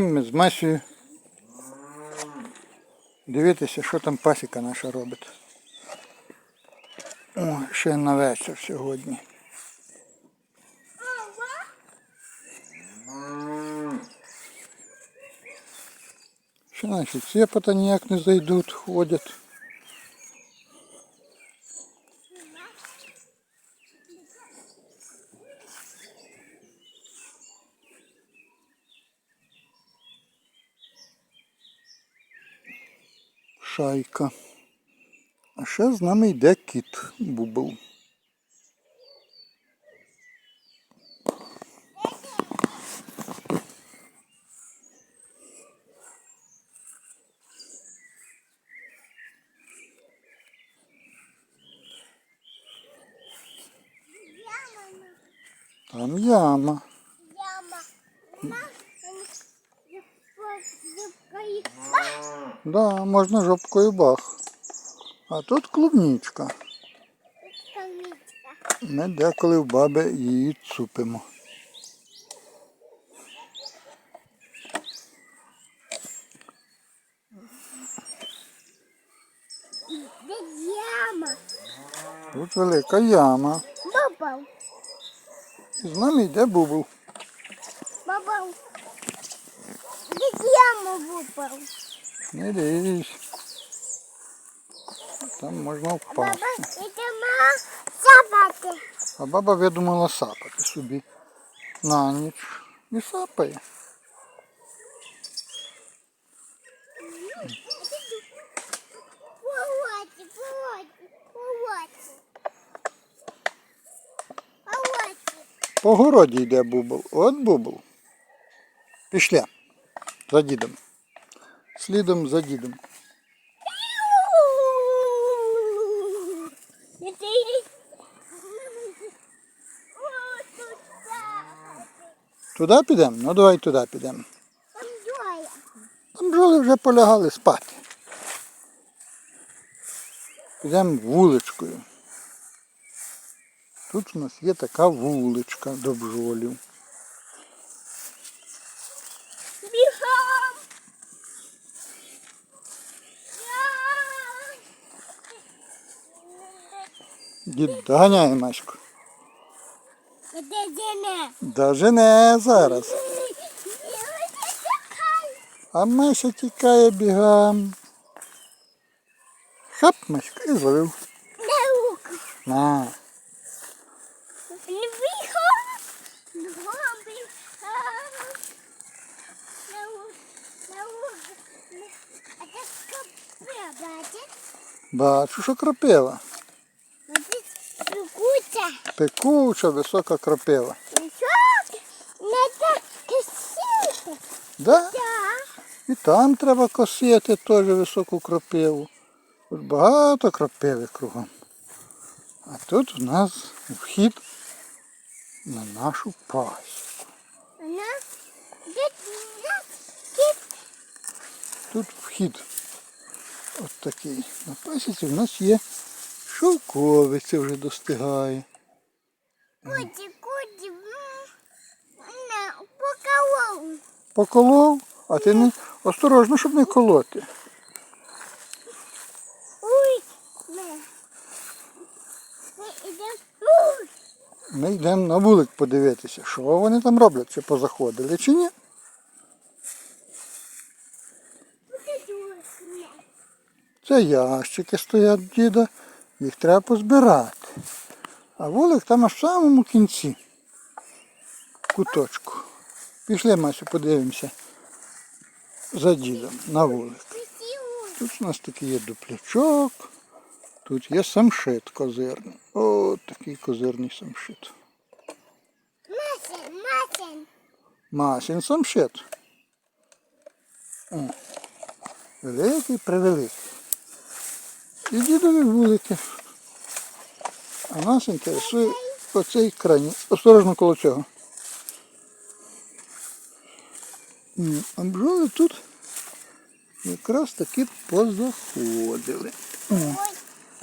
З Масією дивитися, що там пасіка наша робить. О, ще на вечір сьогодні. Ще наші цепота ніяк не зайдуть, ходять. Шайка. А ще з нами йде кіт Бубл. Там яма. Яма. Ма, зубкою. Да, можна жопкою бах. А тут клубничка. Ми деколи в баби її цупимо. Де яма? Тут велика яма. Бабав. З нами йде бубл. Бабав. Де яма випав? Не лізь. Там можна впасти. Баба, йдемо сапати. А баба видумала сапати собі на ніч. І сапає. По городі йде бубл. От бубл. Пішля. За дідом. Слідом за дідом. Туди підемо? Ну давай туди підемо. Там бджоли вже полягали спати. Підемо вуличкою. Тут у нас є така вуличка до бджолів. Дід доганяє Маську. Де дене? Даже не зараз. А Мася тікає бігам. Хап, Маська, і зловив. На. Бігом! Бігом, бігом! Наука, наука. А це скопля, бачиш? Бачу, що кропива. А це спікуця. Пекуча, висока кропива. Не так кисіше. Да? І там треба косити теж високу кропиву. Тут багато кропиви кругом. А тут у нас вхід на нашу пасіку. Тут вхід от такий. На пасіці в нас є шовковиця вже достигає. Куди. м, На, поколов. Поколов, а ти не осторожно, щоб не колоти. Ой, не. Ми йдемо. Ми йдемо на вулик подивитися, що вони там роблять, чи позаходили, чи ні. Це ящики стоять діда, їх треба позбирати. А вулик там аж в самому кінці. Куточку. Пішли, Масю, подивимося за дідом на вулик. Тут у нас такий є дуплячок, тут є самшит козирний. О, такий козирний самшит. Масин, масин. Масін самшит. О, великий превеликий. І дідові вулики. А нас інтересує оцей крайній. Осторожно коло цього. А бджоли тут якраз таки позаходили. О,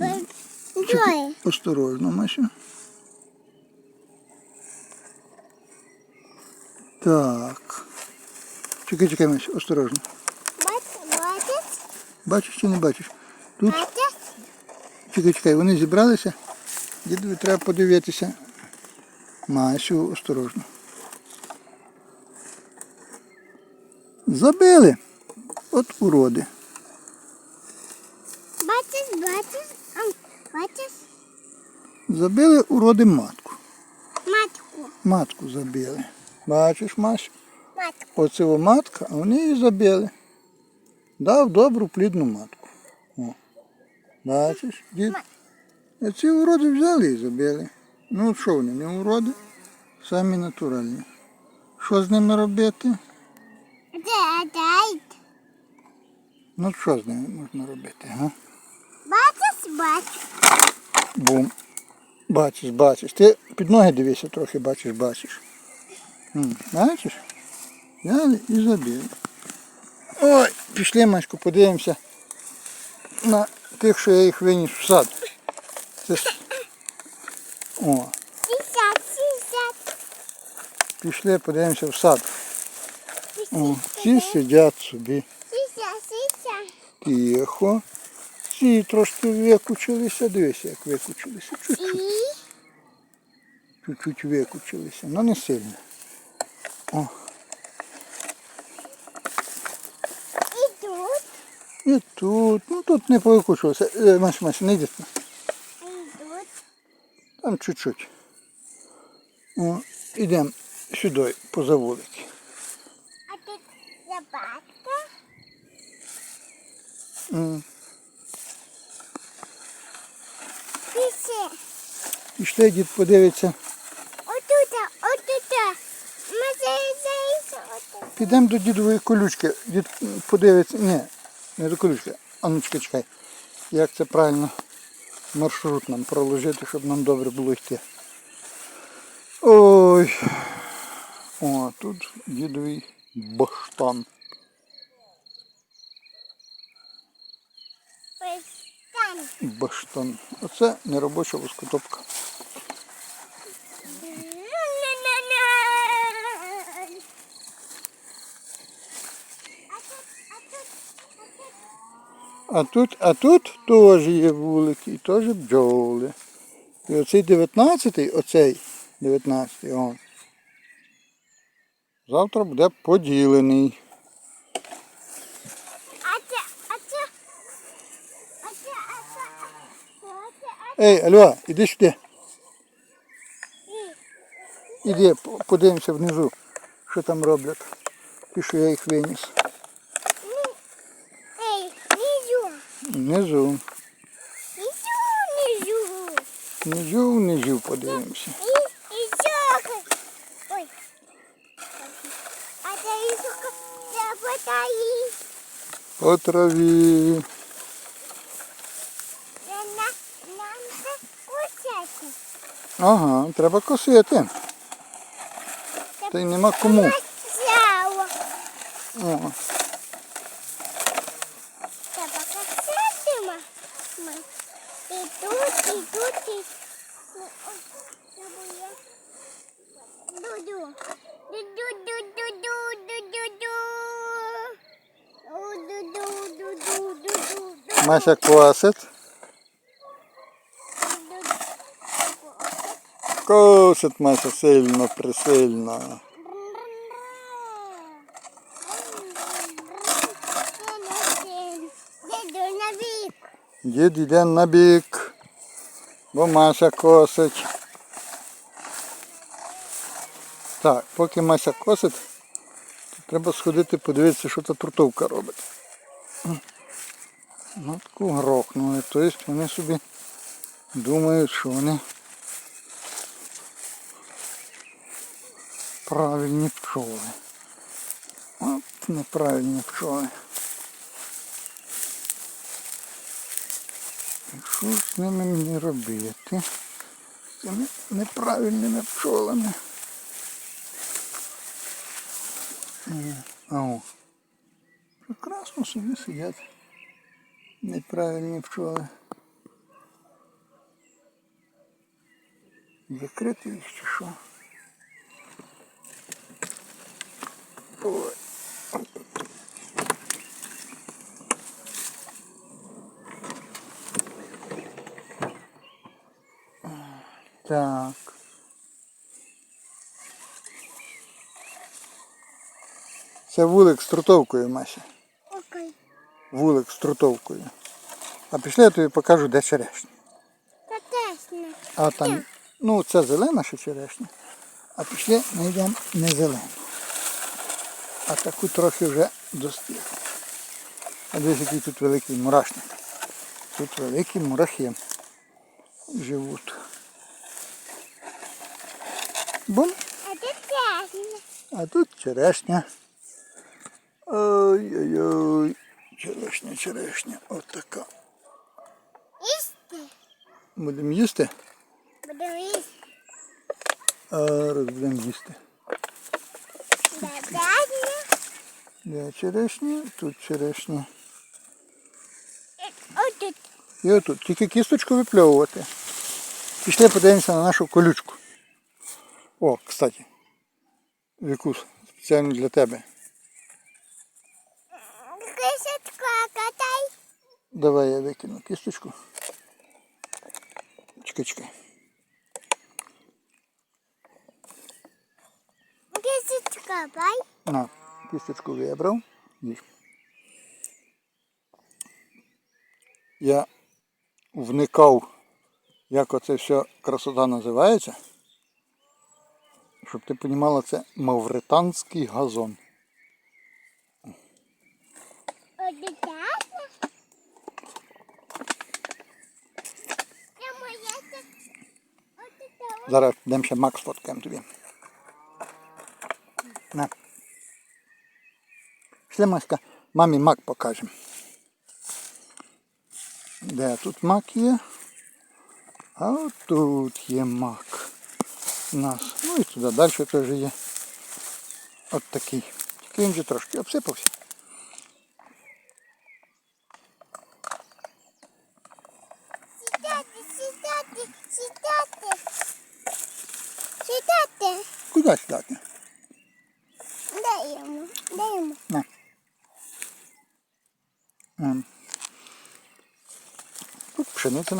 Ой, осторожно, Масю. Так. Чекай, чекай, Мась, осторожно. Бач, бачиш? Чи не бачиш? Тут, чекай, чекай, вони зібралися. Дідові треба подивитися. Масю, осторожно. Забили. От уроди. Бачиш, бачиш? Бачиш? Забили уроди матку. Матку. Матку забили. Бачиш, Масю? Матку. Оце о матка, а вони її забили. Дав добру плідну матку. О. Бачиш, дід? А ці уроди взяли і забили. Ну от що вони, не уроди? Самі натуральні. Що з ними робити? Ну що з ними можна робити, га? Бачиш, бачиш. Бум. Бачиш, бачиш. Ти під ноги дивися трохи, бачиш, бачиш. М, Бачиш? Взяли і забили. Ой, пішли, Масько, подивимося на тих, що я їх виніс в сад. Це. О, пішли, подивимося в сад. О, ці сидять собі сісят, сісят. тихо. Ці трошки викучилися, дивися, як викучилися. Чуть-чуть. Чуть-чуть викучилися, але не сильно. О, і тут, і тут, ну тут не повикучилося. Е, Маш, Маш, не йди. І. Там чуть-чуть. Ідемо сюди, поза вулики. А тут собака. Пише. Пішли, дід подивиться. Отута. Може, заїзд, отут. Підемо до дідової колючки. Дід подивиться. Ні, не до колючки. А ну чекай, чекай. Як це правильно маршрут нам проложити, щоб нам добре було йти. Ой. О, тут дідовий баштан. Баштан. Оце неробоча воскотопка. На-на-на. А тут, а тут, а тут. А тут, теж є вулики і теж бджоли. І оцей 19-й, оцей 19-й, он. Завтра буде поділений. Ей, Альва, іди сюди. Іди, подивимося внизу, що там роблять. Що я їх виніс. Ей, внизу, Внизу. внизу, внизу. Внизу, подивимося. Ой. А це це. По траві. Нам це кусяти. Ага, треба косити. Та й нема кому. О, Треба кусати, ма. Ма. І тут, і тут, і... Ну, ой, треба я. Дуду. Ду-ду-ду-ду-ду-ду-ду-ду. Ду-ду-ду-ду-ду-ду-ду. Мася косить. Косить Мася сильно, присильно. Дід йде на бік, бо Мася косить. Так, поки Мася косить, то треба сходити подивитися, що та трутовка робить. Ну, грохнули. Тобто вони собі думають, що вони правильні пчоли. От неправильні пчоли. Що з ними мені робити? З цими неправильними пчолами. О. Прекрасно собі сидять неправильні пчоли. Закрити їх чи що. Ой. Так. Це вулик з трутовкою Мася. Вулик з трутовкою. А пішли я тобі покажу, де черешня. Та теж. А там, ну це зелена ще черешня. А пішли знайдемо не зелену. А таку трохи вже достигли. А дивись, який тут великий мурашник. Тут великі мурахи живуть. Бум, А теж не. а тут черешня. Ой-ой-ой. Черешня, черешня. От така. Їсти. Будемо їсти? Будемо їсти. А, раз будемо їсти. Да. Де черешня, тут черешня. Отут. І отут. Тільки кісточку випльовувати. Пішли подивимося на нашу колючку. О, кстати. Вікус, спеціально для тебе. Давай я викину кісточку. Чекай, чекай. Кисочка, бай. На, кісточку вибрав. Їж. Я вникав, як оце все красота називається. Щоб ти розуміла, це мавританський газон. Отут теж не. Це моє це. Отут теж. Зараз дам ще Макс фоткаємо тобі. На. Пішли, Маська, мамі мак покажемо. Де тут мак є? А тут є мак. У нас. Ну і туди далі теж є. От такий. Тільки він же трошки обсипався.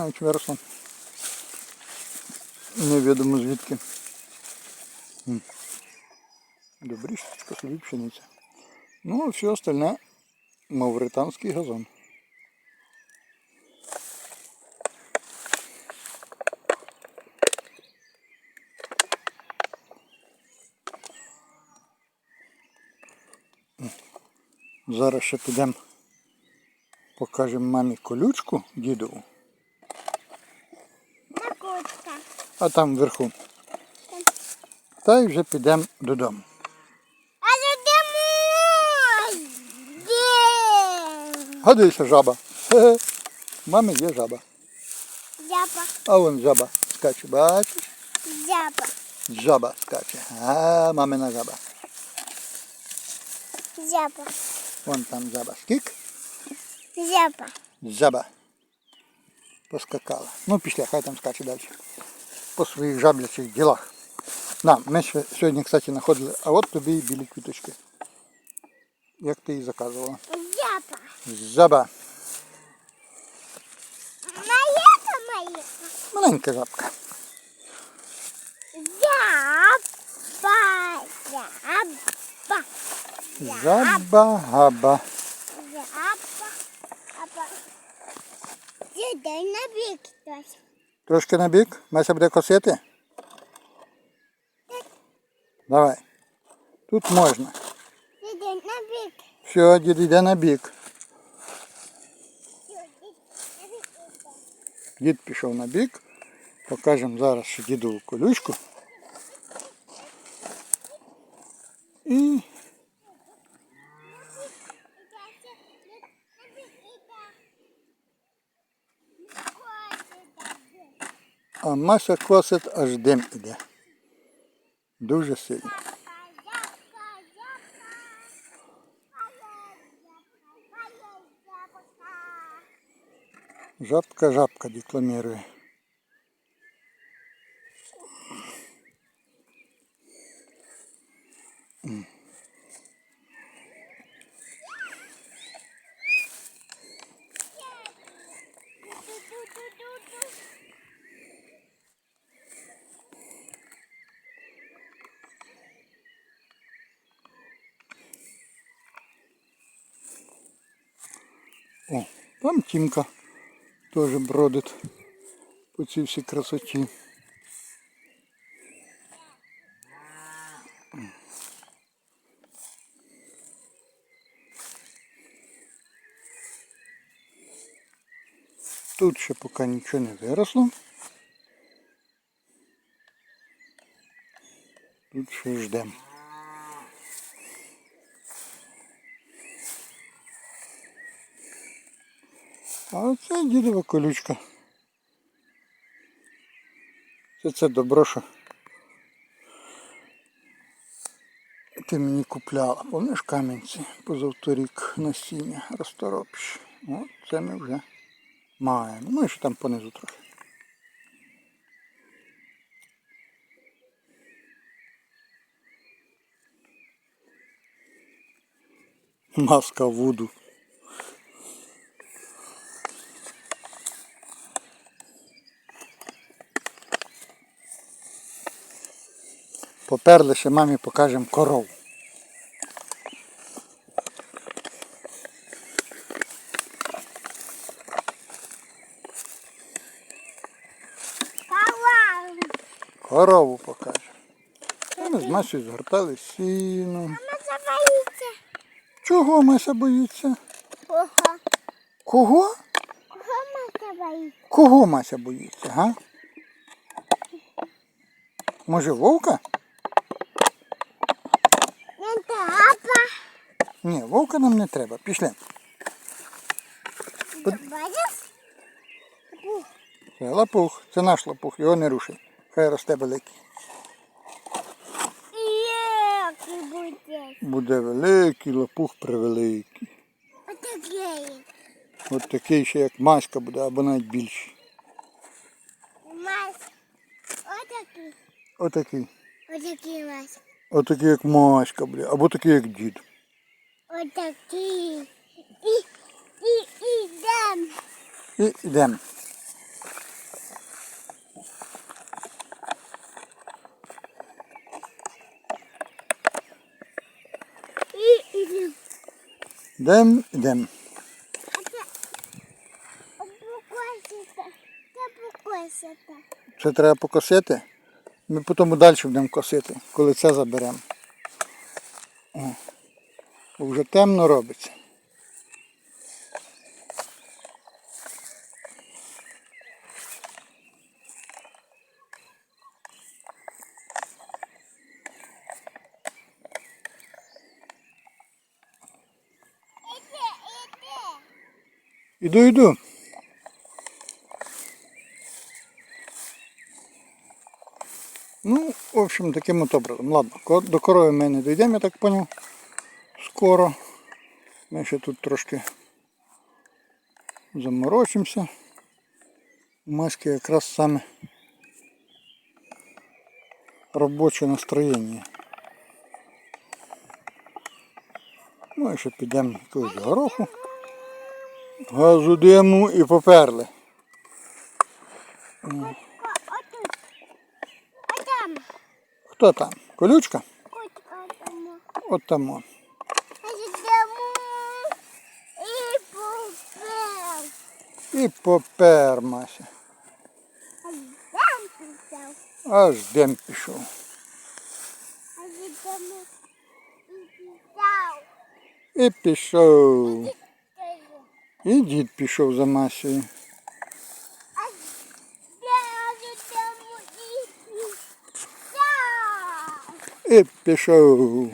Навіть виросла. Невідомо звідки. Добрішечка собі пшениця. Ну, а все остальне мавританський газон. Зараз ще підемо, покажемо мамі колючку дідову, На кучка. А там вверху. Та й вже підемо додому. А йдемо. Де? Гадуйся жаба. Хе-хе. В Мами є жаба. Зяба, А вон жаба скаче. Бачиш? зяба, Жаба скаче. А, мамина жаба. зяба, Вон там жаба. Скік. зяба. Жаба. Поскакала. Ну, пішли, хай там скаче далі. По своїх жаблячих ділах. Да, ми ще сьогодні, кстати, знаходили, а от тобі і білі квіточки. Як ти її заказувала? Зяба. Жаба. Моя моя. Маленька жабка. Зяба, зяба, Жаба габа. зяба. Аба. Сідай на бік хтось. Трошки на бік. Мася буде косити. Давай. Тут можна. Сідай на бік. Все, дід йде на бік. Дід пішов на бік. Покажемо зараз ще дідову колючку. І а Маша косить, аж дим іде. Дуже сильно. Жабка, жабка О, там Тімка теж бродить по цій всій красоті. Тут ще поки нічого не виросло. Тут ще ждемо. А оце дідова колючка. Це це добро, що ти мені купляла. Помниш камінці позавторік насіння розторопиш. От це ми вже маємо. Ну і ще там понизу трохи. Маска Вуду. Поперли ще мамі покажемо коров. Каван. Корову покажемо. Ми з Масею згортали сіно. Мама забоїться. Чого Мася боїться? Ого. Кого? Кого мама боїться? Кого Мася боїться, га? Може вовка? Не папа. Ні, вовка нам не треба. Пішли. Бачиш? Це лапух, це наш лапух, його не рушай. Хай росте великий. Буде. Великий, лапух превеликий. Отакий. От такий ще як маська буде, або навіть більший. Мась. Отакий. Отакий. Отакий мась. Отакий як маська буде, або такий як дід. Отакий. І, і, ідем. І йдемо. І покосите. Це покосите. Це треба покосити. Ми потім далі будемо косити, коли це заберемо. Бо вже темно робиться. Іду, іду. Ну, в общем, таким от образом. Ладно, до корови ми не дійдемо, я так поняв. Скоро. Ми ще тут трошки заморочимося. Маски якраз саме робоче настроєння. Ну і ще підемо якогось гороху. Газу диму і поперли. Хто там? Колючка? От там. он. А йдемо. І попев. І попер Мася. А пішов. Аж дим пішов. І пішов. І дід пішов за Масею. І пішов.